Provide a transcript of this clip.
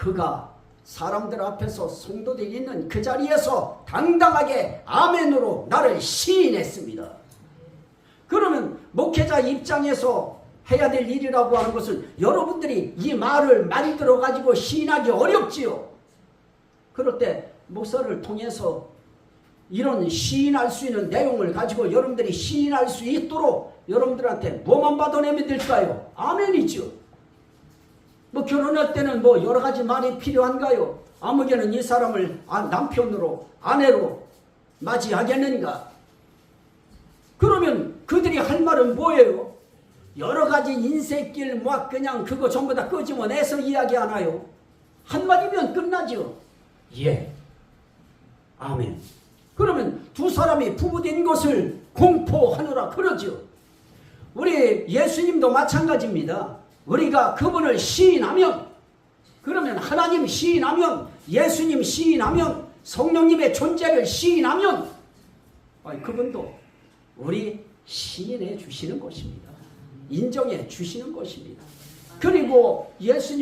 그가 사람들 앞에서 성도들이 있는 그 자리에서 당당하게 아멘으로 나를 시인했습니다. 그러면 목회자 입장에서 해야 될 일이라고 하는 것은 여러분들이 이 말을 만들어 가지고 시인하기 어렵지요. 그럴 때 목사를 통해서 이런 시인할 수 있는 내용을 가지고 여러분들이 시인할 수 있도록 여러분들한테 뭐만 받아내면 될까요? 아멘이죠. 뭐 결혼할 때는 뭐 여러 가지 말이 필요한가요? 아무개는 이 사람을 아- 남편으로 아내로 맞이하겠는가? 그러면 그들이 할 말은 뭐예요? 여러 가지 인생길 막 그냥 그거 전부 다 끄집어내서 이야기하나요? 한마디면 끝나죠. 예. 아멘. 그러면 두 사람이 부부된 것을 공포하느라 그러죠. 우리 예수님도 마찬가지입니다. 우리가 그분을 시인하면 그러면 하나님 시인하면 예수님 시인하면 성령님의 존재를 시인하면 그분도 우리 시인해 주시는 것입니다. 인정해 주시는 것입니다. 그리고 예수님